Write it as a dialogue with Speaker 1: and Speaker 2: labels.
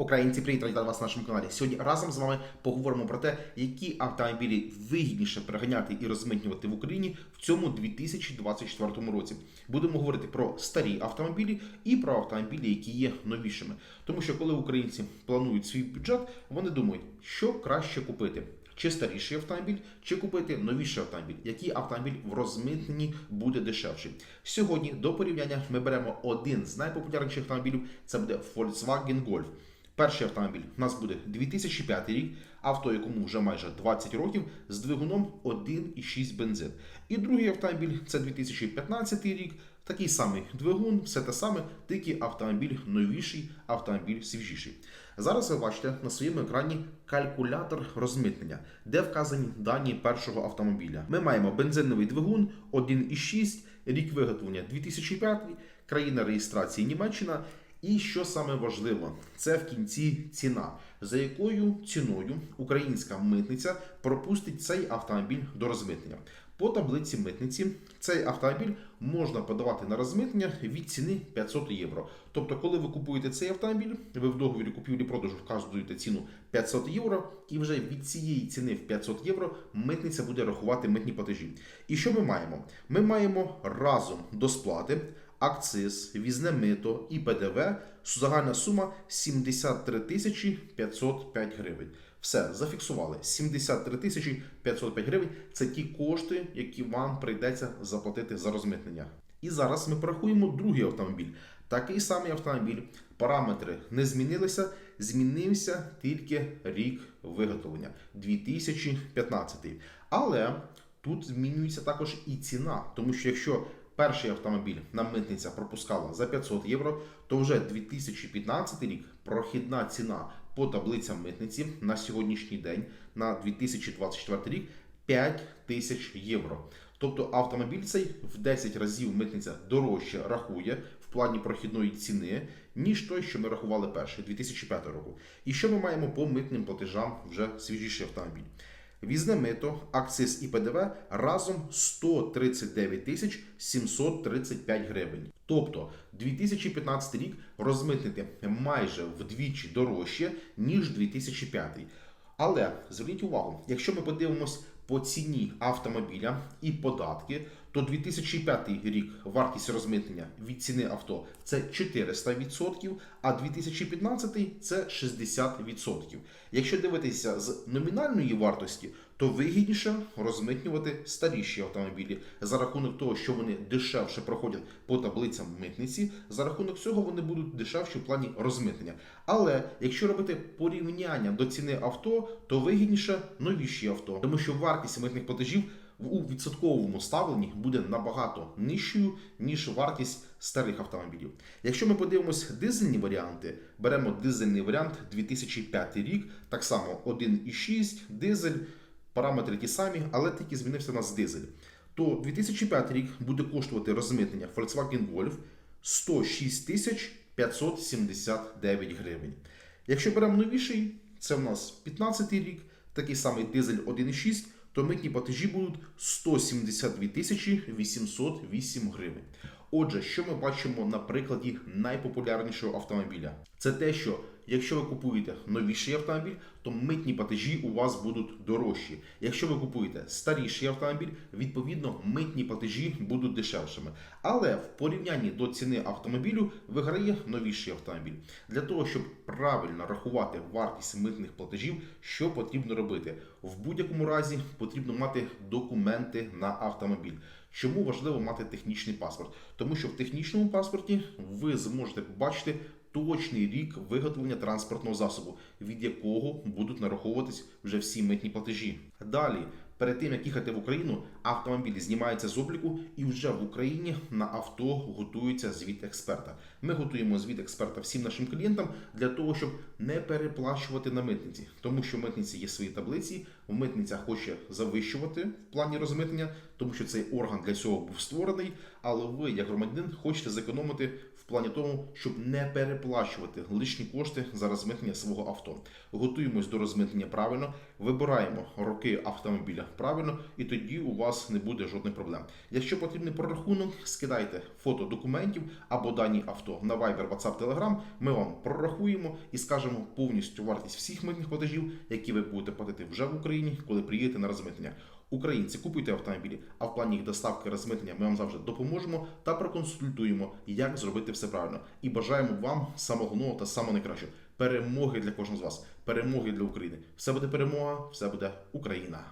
Speaker 1: Українці, привіт, вас на нашому каналі. Сьогодні разом з вами поговоримо про те, які автомобілі вигідніше переганяти і розмитнювати в Україні в цьому 2024 році. Будемо говорити про старі автомобілі і про автомобілі, які є новішими. Тому що коли українці планують свій бюджет, вони думають, що краще купити. Чи старіший автомобіль, чи купити новіший автомобіль, який автомобіль в розмитненні буде дешевший. Сьогодні до порівняння ми беремо один з найпопулярніших автомобілів. Це буде Volkswagen Golf. Перший автомобіль у нас буде 2005 рік, авто, якому вже майже 20 років, з двигуном 1,6 бензин. І другий автомобіль це 2015 рік, такий самий двигун, все те саме, тільки автомобіль новіший, автомобіль свіжіший. Зараз ви бачите на своєму екрані калькулятор розмитнення, де вказані дані першого автомобіля. Ми маємо бензиновий двигун 1,6, рік виготовлення 2005, країна реєстрації Німеччина. І що саме важливо, це в кінці ціна, за якою ціною українська митниця пропустить цей автомобіль до розмитнення. По таблиці митниці цей автомобіль можна подавати на розмитнення від ціни 500 євро. Тобто, коли ви купуєте цей автомобіль, ви в договорі купівлі-продажу вказуєте ціну 500 євро, і вже від цієї ціни в 500 євро митниця буде рахувати митні платежі. І що ми маємо? Ми маємо разом до сплати акциз, візне мито і ПДВ. Загальна сума 73 тисячі 505 гривень. Все, зафіксували. 73 тисячі 505 гривень це ті кошти, які вам прийдеться заплатити за розмитнення. І зараз ми порахуємо другий автомобіль. Такий самий автомобіль, параметри не змінилися, змінився тільки рік виготовлення 2015. Але тут змінюється також і ціна, тому що якщо перший автомобіль нам митниця пропускала за 500 євро, то вже 2015 рік прохідна ціна по таблицям митниці на сьогоднішній день на 2024 рік 5 тисяч євро. Тобто автомобіль цей в 10 разів митниця дорожче рахує в плані прохідної ціни, ніж той, що ми рахували перший 2005 року. І що ми маємо по митним платежам вже свіжіший автомобіль? Візне мито, акциз і ПДВ разом 139 тисяч 735 гривень. Тобто 2015 рік розмитнити майже вдвічі дорожче, ніж 2005. Але зверніть увагу, якщо ми подивимось по ціні автомобіля і податки, то 2005 рік вартість розмитнення від ціни авто це 400%, а 2015 це 60%. Якщо дивитися з номінальної вартості, то вигідніше розмитнювати старіші автомобілі за рахунок того, що вони дешевше проходять по таблицям митниці. За рахунок цього вони будуть дешевші в плані розмитнення. Але якщо робити порівняння до ціни авто, то вигідніше новіші авто, тому що вартість митних платежів у відсотковому ставленні буде набагато нижчою, ніж вартість старих автомобілів. Якщо ми подивимось дизельні варіанти, беремо дизельний варіант 2005 рік, так само 1,6 дизель, параметри ті самі, але тільки змінився у нас дизель. То 2005 рік буде коштувати розмитнення Volkswagen Golf 106 тисяч 579 гривень. Якщо беремо новіший, це в нас 15 рік, такий самий дизель 1,6 то митні платежі будуть 172 тисячі 808 гривень. Отже, що ми бачимо на прикладі найпопулярнішого автомобіля? Це те, що якщо ви купуєте новіший автомобіль, то митні платежі у вас будуть дорожчі. Якщо ви купуєте старіший автомобіль, відповідно митні платежі будуть дешевшими. Але в порівнянні до ціни автомобілю виграє новіший автомобіль. Для того, щоб правильно рахувати вартість митних платежів, що потрібно робити? В будь-якому разі потрібно мати документи на автомобіль. Чому важливо мати технічний паспорт? Тому що в технічному паспорті ви зможете побачити точний рік виготовлення транспортного засобу, від якого будуть нараховуватись вже всі митні платежі. Далі, перед тим як їхати в Україну, автомобілі знімаються з обліку, і вже в Україні на авто готується звіт експерта. Ми готуємо звіт експерта всім нашим клієнтам для того, щоб не переплачувати на митниці, тому що в митниці є свої таблиці. Митниця хоче завищувати в плані розмитнення, тому що цей орган для цього був створений. Але ви, як громадянин, хочете зекономити в плані тому, щоб не переплачувати лишні кошти за розмитнення свого авто. Готуємось до розмитнення правильно, вибираємо роки автомобіля правильно, і тоді у вас не буде жодних проблем. Якщо потрібний прорахунок, скидайте фото документів або дані авто на Viber, WhatsApp, Telegram. Ми вам прорахуємо і скажемо повністю вартість всіх митних платежів, які ви будете платити вже в Україні, коли приїдете на розмитнення. Українці, купуйте автомобілі, а в плані їх доставки розмитнення ми вам завжди допоможемо та проконсультуємо, як зробити все правильно. І бажаємо вам самого нового та самого найкращого. Перемоги для кожного з вас, перемоги для України. Все буде перемога, все буде Україна.